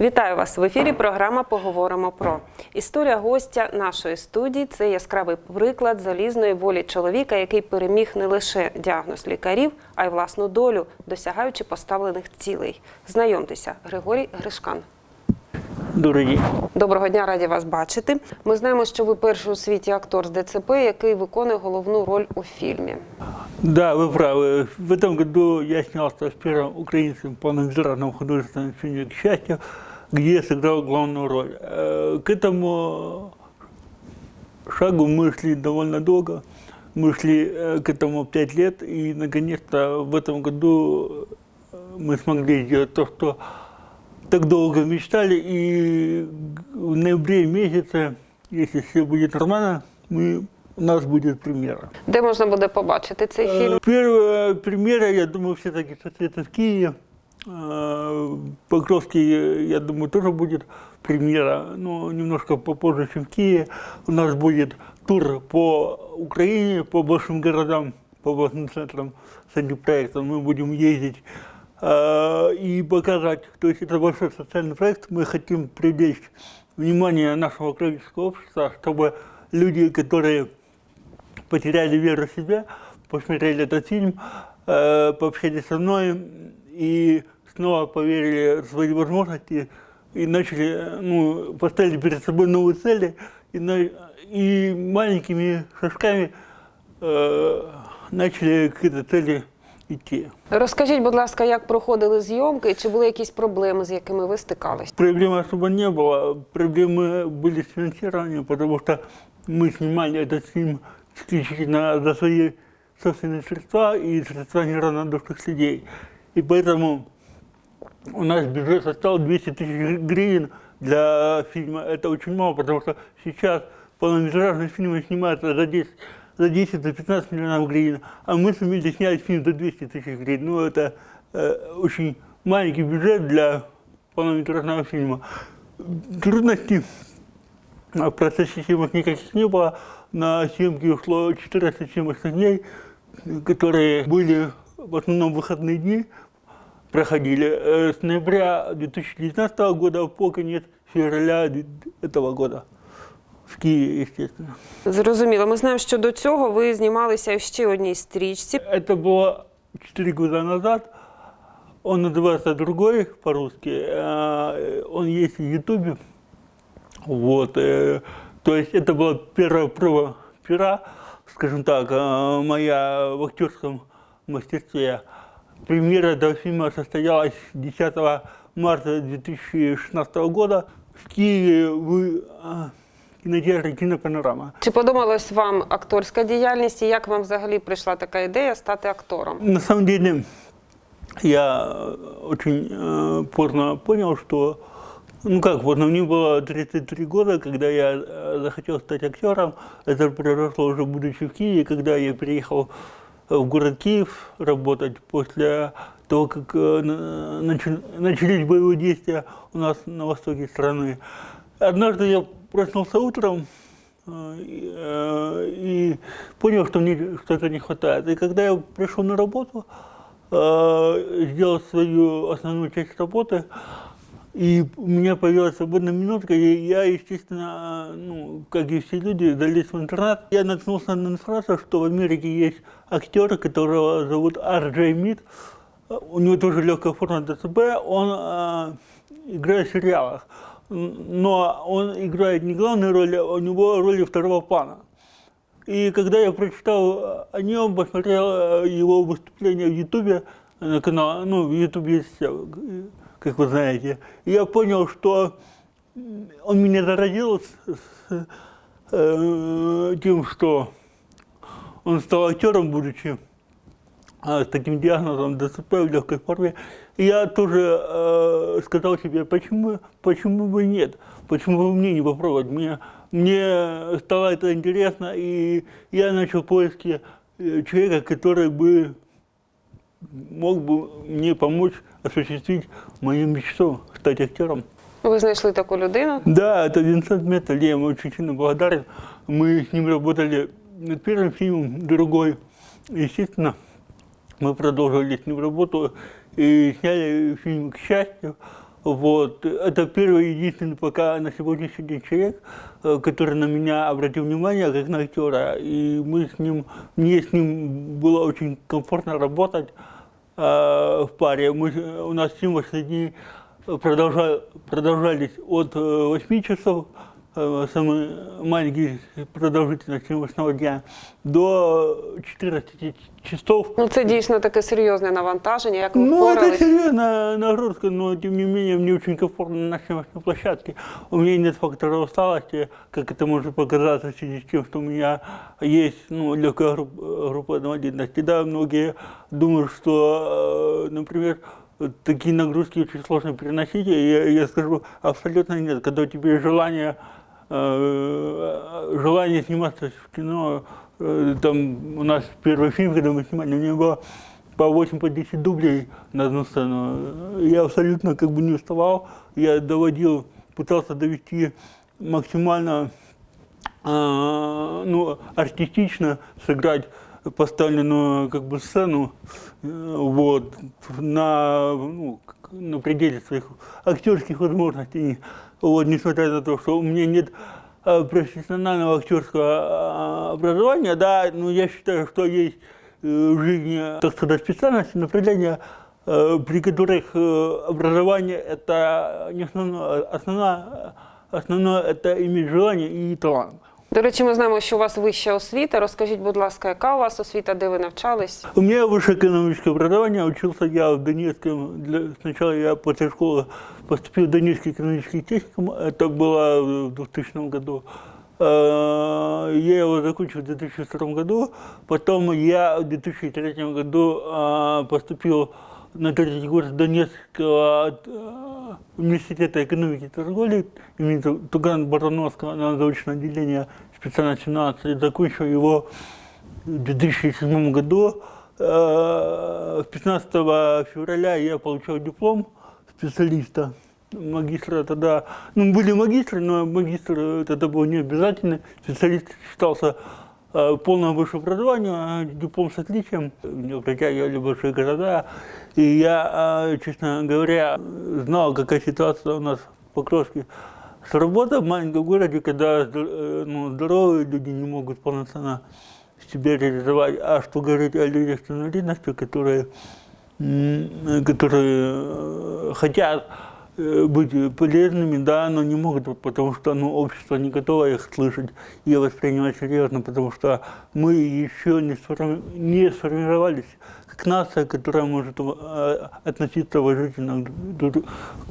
Вітаю вас в ефірі. Програма Поговоримо про історія гостя нашої студії. Це яскравий приклад залізної волі чоловіка, який переміг не лише діагноз лікарів, а й власну долю, досягаючи поставлених цілей. Знайомтеся, Григорій Гришкан. Добрый день. Доброго дня, раді вас бачити. Ми знаємо, що ви перший у світі актор з ДЦП, який виконує головну роль у фільмі. Да, вы правы. В этом году я снялся в первом украинском полнометражном художественном фильме «К счастью», Где сыграл главную роль. Э, К этому шагу мы шли довольно долго. Мы шли э, к этому пять лет, и наконец-то в этом году э, мы смогли сделать то, что так долго мечтали, и в ноябре месяце, если все будет нормально, мы, у нас будет премьера. Де можна буде побачити цей фільм? Первая премьера, я думаю, все-таки состоится в Киеве. Э, Покровский, я думаю, тоже будет премьера, но немножко попозже, чем в Киеве. У нас будет тур по Украине, по большим городам, по областным центрам с этим проектом. Мы будем ездить э, и показать. То есть это большой социальный проект. Мы хотим привлечь внимание нашего украинского общества, чтобы люди, которые потеряли веру в себя, посмотрели этот фильм, э, пообщались со мной и снова поверили в свои возможности и начали, э, ну, поставили перед собой новые цели и, на- и маленькими шажками э, начали к этой цели идти. Розкажіть, будь ласка, як проходили зйомки, і чи були якісь проблеми, з якими ви стикались? Проблем особо не было. Проблемы были с финансированием, потому что мы снимали этот фильм исключительно за свои собственные средства и средства неравнодушных людей. И поэтому у нас бюджет составил 200 тысяч гривен для фильма. Это очень мало, потому что сейчас полнометражные фильмы снимаются за 10 за 10 за 15 миллионов гривен, а мы сумели снять фильм за 200 тысяч гривен. Ну, это э, очень маленький бюджет для полнометражного фильма. Трудностей а в процессе съемок никаких не было. На съемки ушло 14 съемочных дней, которые были в основном выходные дни, проходили э, с ноября 2019 года по конец февраля этого года. В Киеве, естественно. Зрозуміло. Ми знаємо, що до цього ви знімалися в ще одній стрічці. Это было 4 года назад. Он называется «Другой» по-русски. Э, Он есть в Ютубе. Вот. э, То есть это была первая проба пера, скажем так, э, моя в актерском мастерстве. Премьера этого фильма состоялась 10 марта 2016 года в Киеве в э, кинотеатре «Кинопанорама». Чи подобалась вам акторська діяльність і як вам взагалі прийшла така ідея стати актором? На самом деле, я э, очень э, поздно понял, что, ну как поздно, мне было 33 года, когда я э, захотел стать актером. Это произошло уже будучи в Киеве, когда я переехал в город Киев работать после того, как э, на- начали- начались боевые действия у нас на востоке страны. Однажды я проснулся утром, э, и, э, и понял, что мне что-то не хватает. И когда я пришел на работу, сделал свою основную часть работы, и у меня появилась свободная минутка, и я, естественно, э, ну, как и все люди, залез в интернет. Я наткнулся на информацию, что в Америке есть актер, которого зовут Арджей Мид. Э, У него тоже легкая форма ДЦП, он э, играет в сериалах. Но он играет не главной роли, а у него роли второго плана. И когда я прочитал э, о нем, посмотрел э, его выступление в Ютубе, на канал, ну, в Ютубе есть э, как вы знаете, и я понял, что он меня заразил с, э, тем, что он стал актером, будучи а, с таким диагнозом ДЦП в легкой форме. И я тоже э, сказал себе, почему, почему бы нет, почему бы мне не попробовать. Мне, мне стало это интересно, и я начал поиски э, человека, который бы мог бы мне помочь осуществить мою мечту, стать актером. Ви знайшли таку людину. Да, это Винсент Металь, я ему очень сильно благодарен. Мы с ним работали над первым фильмом, другой. Естественно, мы продолжили с ним работу и сняли фильм «К счастью». Вот. Это первый и единственный пока на сегодняшний день человек, э, который на меня обратил внимание как на актера. И мы с ним, мне с ним было очень комфортно работать в паре. Мы, э, у нас съемочные дни продолжа- продолжались от 8 часов, э, самый маленький продолжительность съемочного дня, до 14 часов. Ну це дійсно таке серйозне навантаження. Як ви Ну, это впорались? серьезная нагрузка, но тем не менее мне очень комфортно на съемочной площадке. У меня нет фактора усталости, как это может показаться в связи с тем, что у меня есть ну, легкая группа, группа инвалидности. Да, многие думают, что, э, например, вот такие нагрузки очень сложно переносить. И Я, я скажу, абсолютно нет. Когда у тебя есть желание, желание сниматься в кино, э, там у нас первый фильм, когда мы снимали, у было по 8 по 10 дублей на одну сцену. Я абсолютно как бы не уставал. Я доводил, пытался довести максимально а, ну, артистично сыграть поставленную как бы сцену э, вот, на, ну, на пределе своих актерских возможностей. Вот, несмотря на то, что у меня нет э, профессионального актерского э, образования, да, но я считаю, что есть э, в жизни, так сказать, специальности, направления, при которых образование это не основное, основное, основное это иметь желание и талант. До речі, ми знаємо, що у вас вища освіта. Розкажіть, будь ласка, яка у вас освіта, де ви навчались? У меня высшее экономическое образование, учился я в Донецком, для, сначала я после школы поступил в Донецкий экономический техникум, это было в 2000 году. Э, Я его закончил в 2002 году, потом я в 2003 году э, поступил На третий курс Донецкого э, университета экономики и торговли имени Туган Барановского на заочное отделение специальность 17, закончил его в 2007 году. Э, 15 февраля я получил диплом специалиста магистра тогда, ну, были магистры, но магистр э, тогда был не обязательно, специалист считался э, полное высшее образование, а диплом с отличием, меня притягивали большие города, и я, э, честно говоря, знал, какая ситуация у нас в Покровске с работой в маленьком городе, когда э, ну, здоровые люди не могут полноценно себя реализовать, а что говорить о людях с инвалидностью, которые, которые хотят быть полезными, да, но не могут, потому что ну, общество не готово их слышать и воспринимать серьезно, потому что мы еще не, сформи- не сформировались как нация, которая может э, относиться уважительно друг,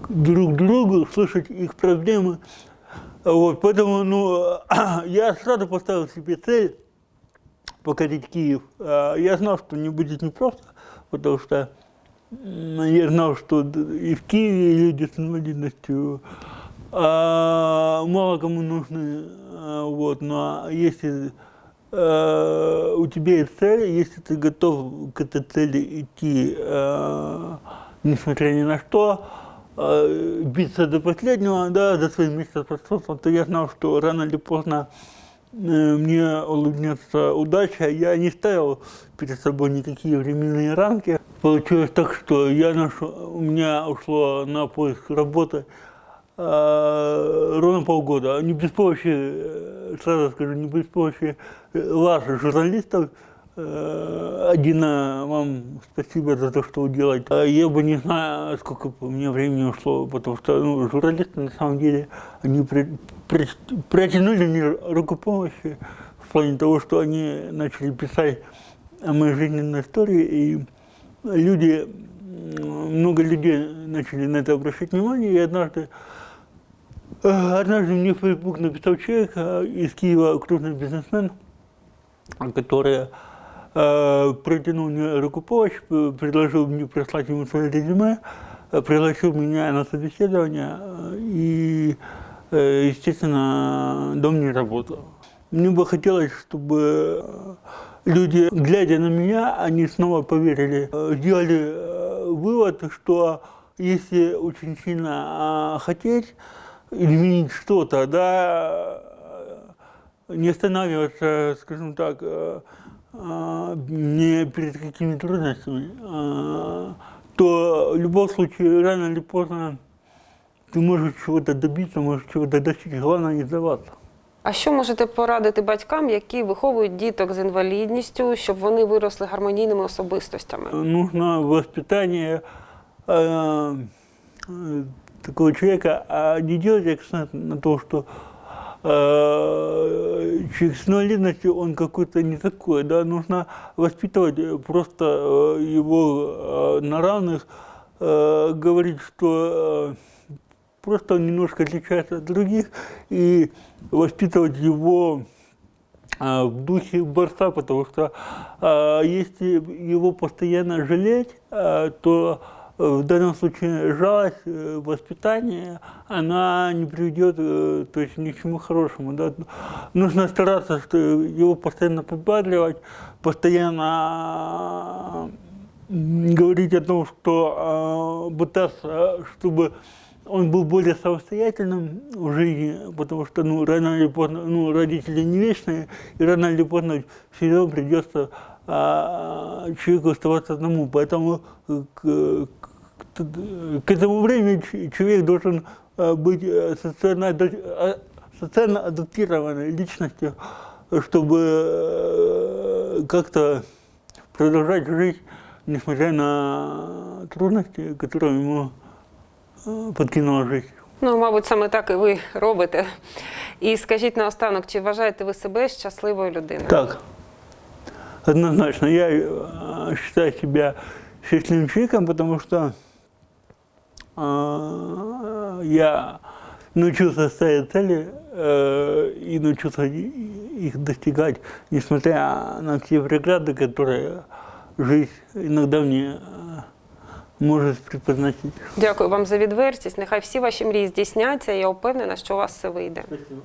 к другу, слышать их проблемы. Вот, поэтому ну, я сразу поставил себе цель покорить Киев. А Я знал, что не будет непросто, потому что я знал, что и в Киеве люди с инвалидностью а, мало кому нужны. а, Вот, но если а, у тебя есть цель, если ты готов к этой цели идти, а, несмотря ни на что, а, биться до последнего, да, за свое место пространства, то я знал, что рано или поздно э, мне улыбнется удача. Я не ставил перед собой никакие временные рамки. Получилось так, что я нашел, у меня ушло на поиск работы э, ровно полгода. Не без помощи, э, сразу скажу, не без помощи э, вас, журналистов. Э, Адина, вам спасибо за то, что вы делаете. А Я бы не знаю, сколько меня времени ушло, потому что ну, журналисты на самом деле, они при- при- протянули мне руку помощи в плане того, что они начали писать о моей жизненной истории, и люди, много людей начали на это обращать внимание, и однажды Э, Однажды мне в Facebook написал человек э, из Киева, крупный бизнесмен, который э, протянул мне руку помощи, п- предложил мне прислать ему свое резюме, э, пригласил меня на собеседование и, естественно, дал мне работу. Мне бы хотелось, чтобы люди, глядя на меня, они снова поверили, э, сделали э, вывод, что если очень сильно а, хотеть изменить что-то, да, э, не останавливаться, скажем так, э, э, не перед какими трудностями, э, то в любом случае рано или поздно ты можешь чего-то добиться, можешь чего-то достичь, главное не сдаваться. А що можете порадити батькам, які виховують діток з інвалідністю, щоб вони виросли гармонійними особистостями? нужно воспитание э, э, такого человека, а не делать акцент на то, что э, человек с инвалидностью, он какой-то не такой, да, нужно воспитывать э, просто э, его э, на равных, э, говорить, что э, просто он немножко отличается от других, и воспитывать его а, в духе борца, потому что а, если его постоянно жалеть, а, то э, в данном случае жалость, э, воспитание, она не приведет э, то есть, ни к чему хорошему. Да? Нужно стараться что его постоянно подбадривать, постоянно говорить о том, что пытаться, чтобы он был более самостоятельным в жизни, потому что ну, рано или поздно, ну, родители не вечные, и рано или поздно все равно придется а, человеку оставаться одному. Поэтому к, к- к этому времени человек должен а, быть э, социально, а, социально адаптированной личностью, чтобы э, как-то продолжать жить, несмотря на трудности, которые ему подкинула жизнь. Ну, мабуть, саме так і ви робите. І скажіть наостанок, чи вважаєте ви себе щасливою людиною? Так, однозначно, я э, считаю себя счастливым человеком, потому что э, я научился ставить цели э, и научился и- их достигать, несмотря на все преграды, которые жизнь иногда мне э, может преподносить. Дякую вам за відвертість. Нехай всі ваші мрії здійсняться. і Я впевнена, що у вас все вийде. Спасибо.